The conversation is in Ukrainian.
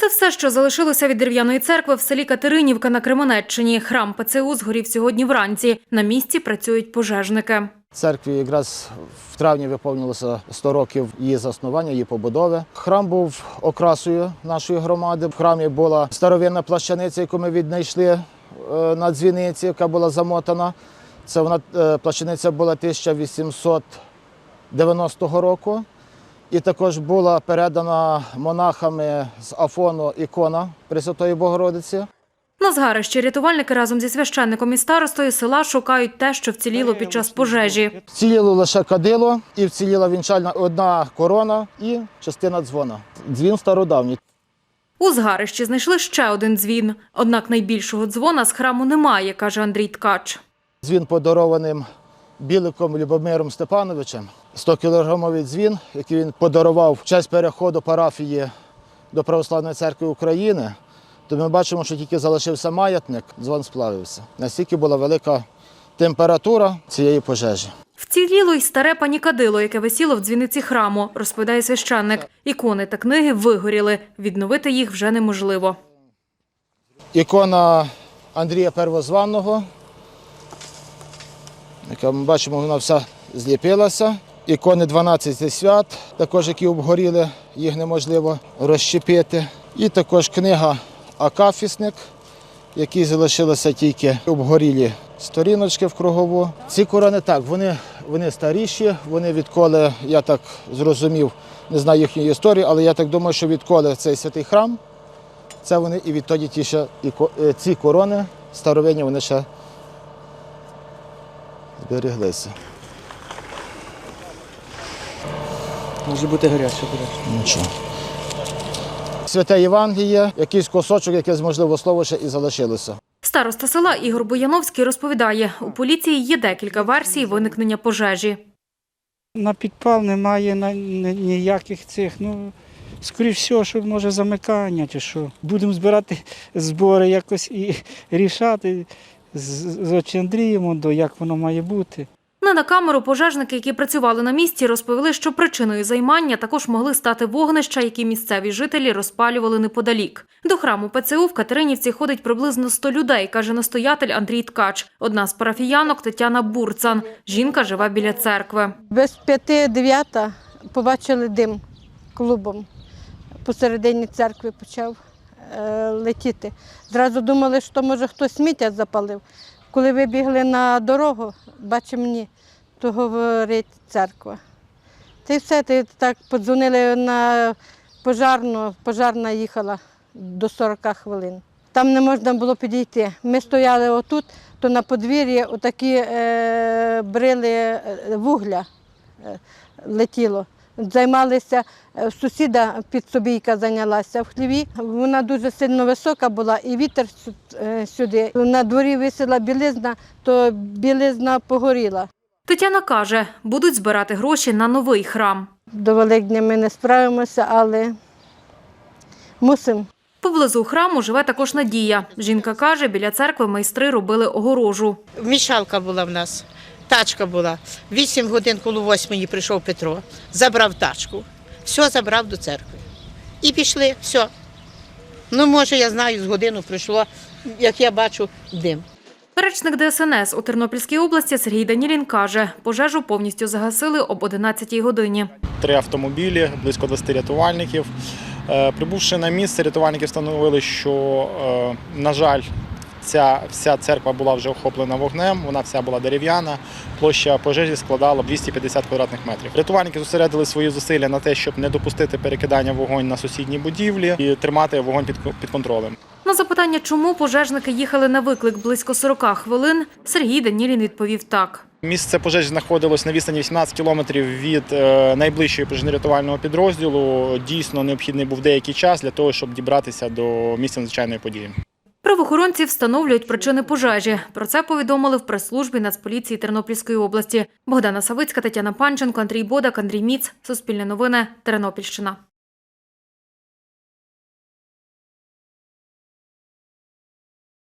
Це все, що залишилося від дерев'яної церкви в селі Катеринівка на Кременеччині. Храм ПЦУ згорів сьогодні вранці. На місці працюють пожежники. Церкві якраз в травні виповнилося 100 років її заснування, її побудови. Храм був окрасою нашої громади. В храмі була старовинна плащаниця, яку ми віднайшли е, на дзвіниці, яка була замотана. Це вона е, плащаниця була 1890 року. І також була передана монахами з Афону ікона Пресвятої Богородиці. На згарищі рятувальники разом зі священником і старостою села шукають те, що вціліло під час пожежі. Вціліло лише кадило, і вціліла вінчальна одна корона і частина дзвона. Дзвін стародавній. У згарищі знайшли ще один дзвін. Однак найбільшого дзвона з храму немає, каже Андрій Ткач. Дзвін подарованим Біликом Любомиром Степановичем. 100-кілограмовий дзвін, який він подарував в честь переходу парафії до Православної церкви України. То ми бачимо, що тільки залишився маятник, дзвон сплавився. Настільки була велика температура цієї пожежі. Вціліло й старе панікадило, яке висіло в дзвіниці храму, розповідає священник. Ікони та книги вигоріли. Відновити їх вже неможливо. Ікона Андрія Первозванного, яка ми бачимо, вона вся зліпилася. Ікони 12 свят, також які обгоріли, їх неможливо розщепити. І також книга Акафісник, які залишилися тільки обгорілі сторіночки в кругову. Ці корони так, вони, вони старіші, вони відколи, я так зрозумів, не знаю їхньої історії, але я так думаю, що відколи цей святий храм, це вони і відтоді ті ще е, ці корони старовинні вони ще збереглися. Може бути гаряче, до. Нічого. Святе Євангеліє, якийсь кусочок, якесь можливо слово ще і залишилося. Староста села Ігор Бояновський розповідає, у поліції є декілька версій виникнення пожежі. На підпал немає ніяких цих. Ну, скоріш всього, що може замикання чи що. Будемо збирати збори якось і рішати з, до як воно має бути. Не на камеру пожежники, які працювали на місці, розповіли, що причиною займання також могли стати вогнища, які місцеві жителі розпалювали неподалік. До храму ПЦУ в Катеринівці ходить приблизно 100 людей, каже настоятель Андрій Ткач. Одна з парафіянок Тетяна Бурцан. Жінка живе біля церкви. Без п'яти дев'ята побачили дим клубом. Посередині церкви почав летіти. Зразу думали, що може хтось сміття запалив. Коли вибігли на дорогу, бачимо ні, то говорить церква. Та все, ти так подзвонили на пожарну, пожарна їхала до 40 хвилин. Там не можна було підійти. Ми стояли отут, то на подвір'ї отакі е, брили е, вугля е, летіло. Займалися, е, сусіда підсобійка зайнялася в хліві. Вона дуже сильно висока була і вітер е, сюди. На дворі висіла білизна, то білизна погоріла. Тетяна каже, будуть збирати гроші на новий храм. До Великдня ми не справимося, але мусимо. Поблизу храму живе також Надія. Жінка каже, біля церкви майстри робили огорожу. Мішалка була в нас, тачка була. Вісім годин коло восьмої прийшов Петро, забрав тачку, все забрав до церкви. І пішли, все. Ну, може, я знаю, з годину прийшло, як я бачу, дим. Речник ДСНС у Тернопільській області Сергій Данілін каже, пожежу повністю загасили об 11 годині. три автомобілі, близько 20 рятувальників. Е, Прибувши на місце, рятувальники встановили, що, е, на жаль, ця вся церква була вже охоплена вогнем, вона вся була дерев'яна. Площа пожежі складала 250 квадратних метрів. Рятувальники зосередили свої зусилля на те, щоб не допустити перекидання вогонь на сусідні будівлі і тримати вогонь під, під контролем. На запитання, чому пожежники їхали на виклик близько 40 хвилин, Сергій Данілін відповів так. Місце пожежі знаходилось на відстані 18 кілометрів від е, найближчого пожежно-рятувального підрозділу. Дійсно необхідний був деякий час для того, щоб дібратися до місця надзвичайної події. Правоохоронці встановлюють причини пожежі. Про це повідомили в прес-службі Нацполіції Тернопільської області. Богдана Савицька, Тетяна Панченко, Андрій Бодак, Андрій Міц. Суспільне новини. Тернопільщина.